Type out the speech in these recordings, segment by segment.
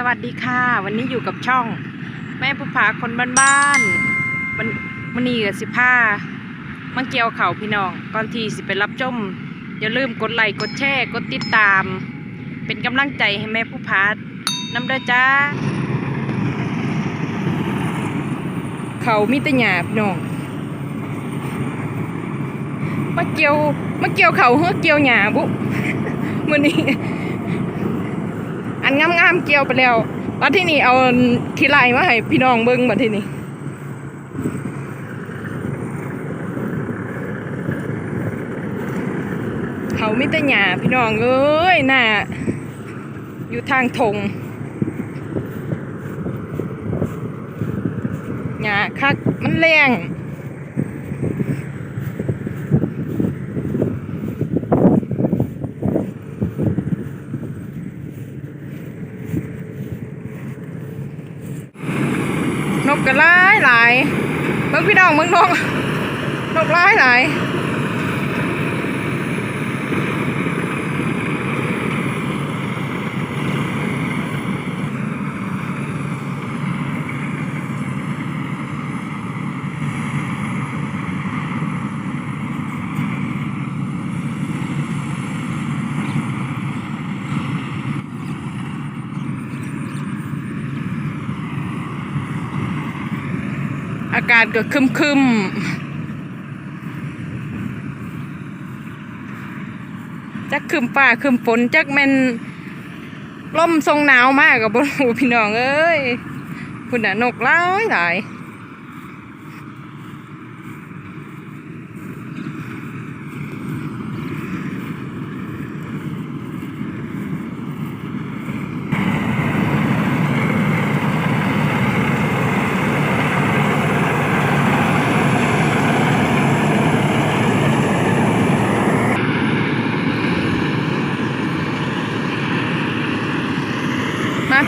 สวัสดีค่ะ วันนี้อยู่กับช่อง แม่ผู้ผาคนบ้านๆวันวันนี้กับสิผ้ามาเกี่ยวเข่าพี่น้องก่อนที่สิไปรับชมอย่าลืมกดไลค์กดแชร์กดติดตาม เป็นกำลังใจให้แม่ผู้ผานำเด้อจ้า เขามีแต่หยาพี่น้องมาเกี่ยวมาเกี่ยวเขาเฮือเกี่ยวหยาบุมื้อนี้ อันงามๆเกี่ยวไปแล้วบัดที่นี่เอาทีไรมาให้พี่น้องเบิ่งบัดที่นี่เขามีแต่หญ้าพี่น้องเอ้ยน่าอยู่ทางทงหญ้าคักมันแรงน กันหลายหลายเบิ่งพี่น้องเบิ่งนกนกหลายหลาย อากาศก็คึมคึมๆจักคึมฟ้าคึมฝนจักแม่นลมทรงหนาวมากกับบนหูพี่น้องเอ้ยคุณน่ะนกหลายหลาย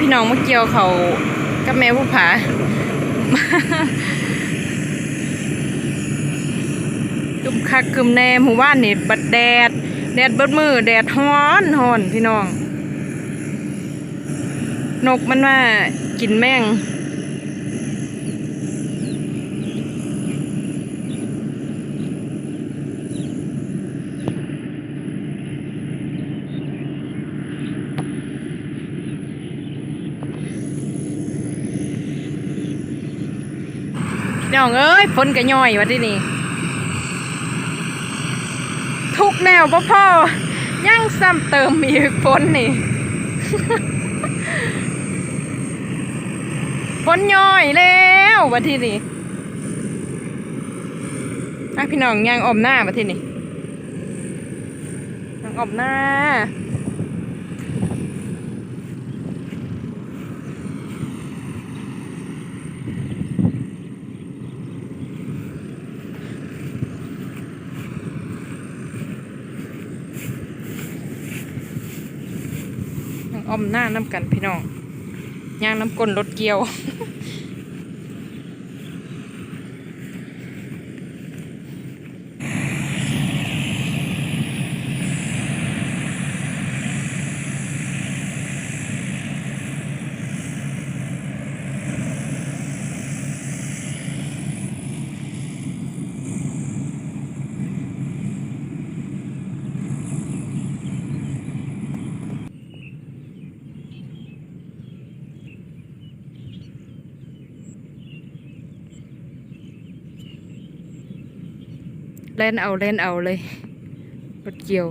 พี่น้องมาเกี่ยวเขากับแม่ผู้ผาคึมคักคึมแน่หมู่บ้านนี่บัดแดด แดดเบิดมือแดดฮ้อนฮ้อนพี่น้อง นกมันว่ากินแมง น้องเอ้ยฝนกระย่อยวะที่นี่ทุกแนวพ่อพ่อยังซ้ำเติมอีกฝนนี่ฝนย่อยแล้ววะที่นี่พี่น้องยังอมหน้าวะที่นี่ยังอมหน้า อ้อมหน้าน้ำกันพี่น้องย่างน้ำก้นรถเกียว เล่นเอาเล่นเอาเลยรถเกียว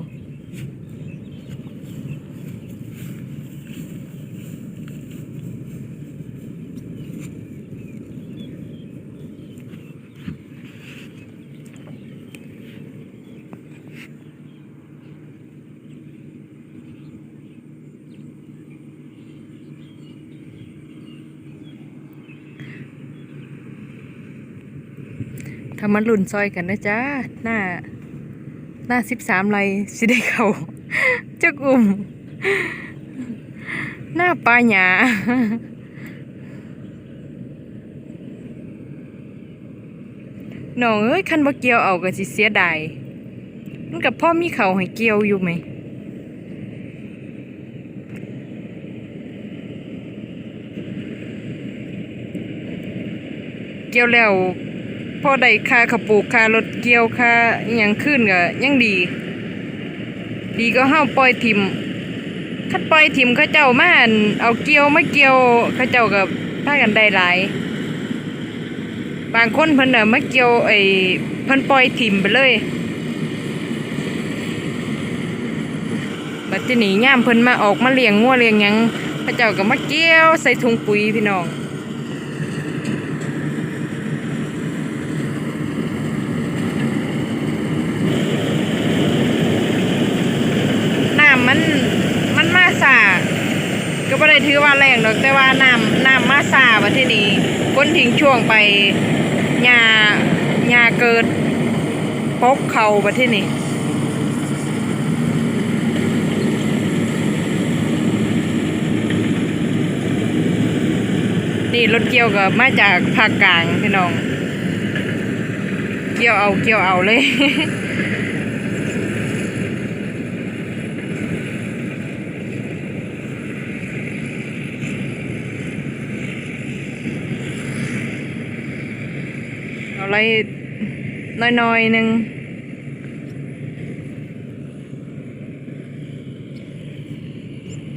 ามันลุ่นซอยกันนะจ๊ะหน้า หน้าสิบสามไรสิได้เขาเจ้ากลุ่ม หน้าปลาหยาหน้องเอ้ยคันบ่เกี่ยวเอาก็สิเสียดายมันกับพ่อมีเขาให้เกี่ยวอยู่ไหมเกี่ยวแล้ว พอได้ค่าข้าวปลูกค่ารถเกี่ยวค่าอหยังขึ้นก็ยังดี ดีก็เฮาปล่อยทิมคัดปล่อยทิมเขาเจ้ามาอั่นเอาเกี่ยวไมาเกี่ยวเขาเจ้าก็พากันได้หลาย บางคนเพิ่นน่ะมาเกี่ยวไอ้เพิ่นปล่อยทิมไปเลยบัดทีนี้ย่ามเพิ่นมาออกมาเลี้ยงงัวเลี้ยงหยังพระเจ้าก็มาเกี่ยวใส่ถุงปุ๋ยพี่น้อง น้ำมันมันมาสาก็บ่ ได้ถือว่าแรงดอกแต่ว่าน้ำน้ำมาสาบัดทีนี้คนทิ้งช่วงไปหญ้าหญ้าเกิดปกเขาบัดทีนี้นี่รถเกี่ยวก็มาจากภาคกลางพี่น้อง เกี่ยวเอาเกี่ยวเอาเลย อะไรน้อยๆหนึ่ง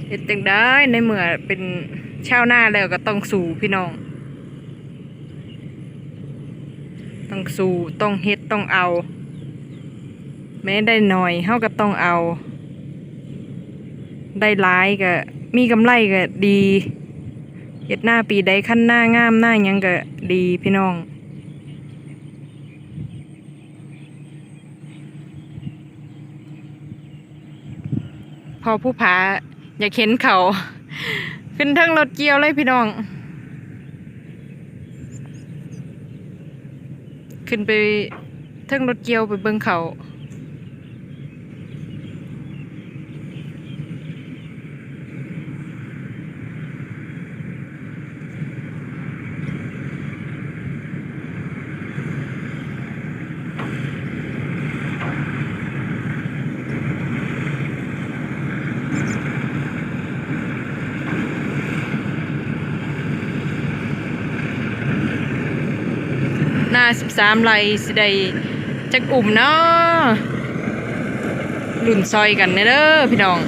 เฮ็ดจังได้ในเมื่อเป็นชาวนาแล้วก็ต้องสู่พี่น้อง ต้องสู่ต้องเฮ็ดต้องเอา แม้ได้หน่อยเฮาก็ต้องเอา ได้หลายก็มีกำไรก็ดีเฮ็ดหน้าปีใดขั้นหน้างามหน้ายังก็ดีพี่น้อง พอผู้ผาอยากเห็นเขาขึ้นทั้งรถเกี่ยวเลยพี่น้อง ขึ้นไปทั้งรถเกี่ยวไปเบิ่งเขา หน้าสิบสามไรสิได้จักอุ่มเนาะลุ่นซอยกันเด้อพี่น้อง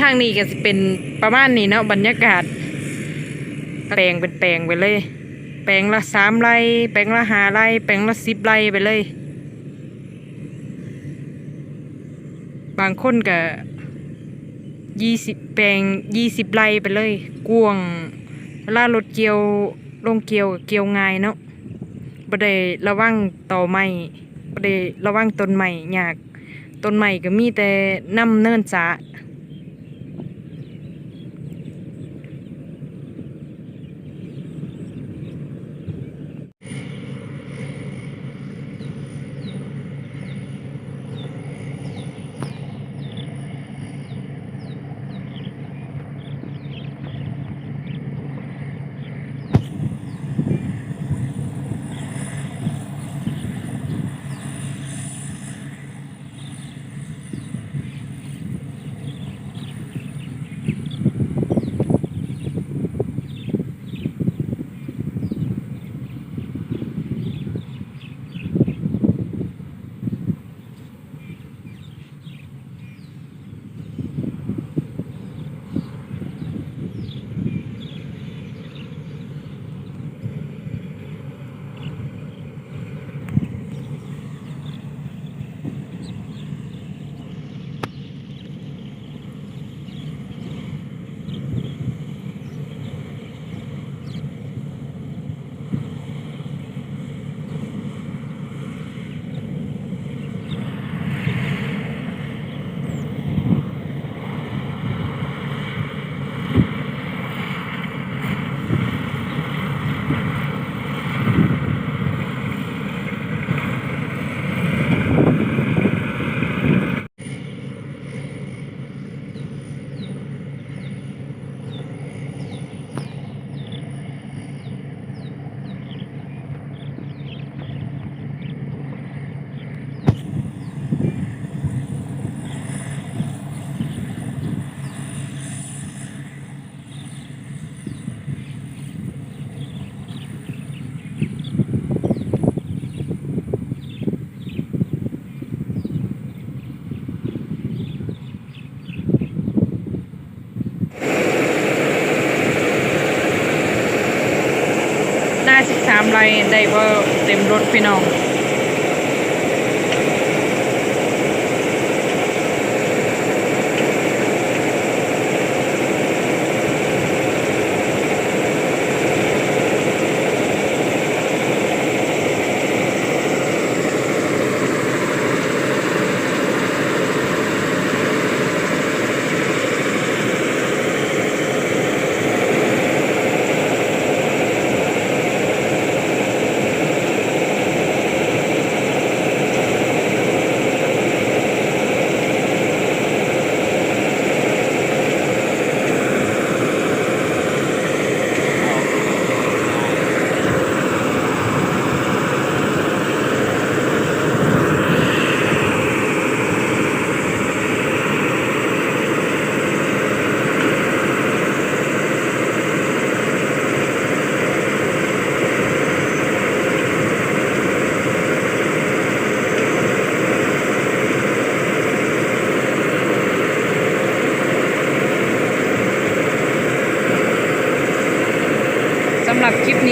ทางนี้ก็จะเป็นประมาณนี้เนาะบรรยากาศ แปลงเป็นแปลงไปเลย แปลงละสามไร่แปลงละห้าไร่แปลงละสิบไร่ไปเลย บางคนก็ยี่สิบแปลงยี่สิบไร่ไปเลย กวางเวลารถเกี่ยวลงเกี่ยวเกี่ยวง่ายเนาะบ่ได้ระวังต่อไม้บ่ได้ระวังต้นไม้ยากต้นไม้ก็มีแต่น้ำเนินสา เ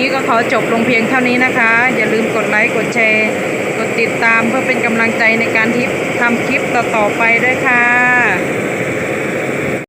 นี้ก็ขอจบลงเพียงเท่านี้นะคะ อย่าลืมกดไลค์กดแชร์ กดติดตามเพื่อเป็นกำลังใจในการทิปทำคลิปต่อๆไปด้วยค่ะ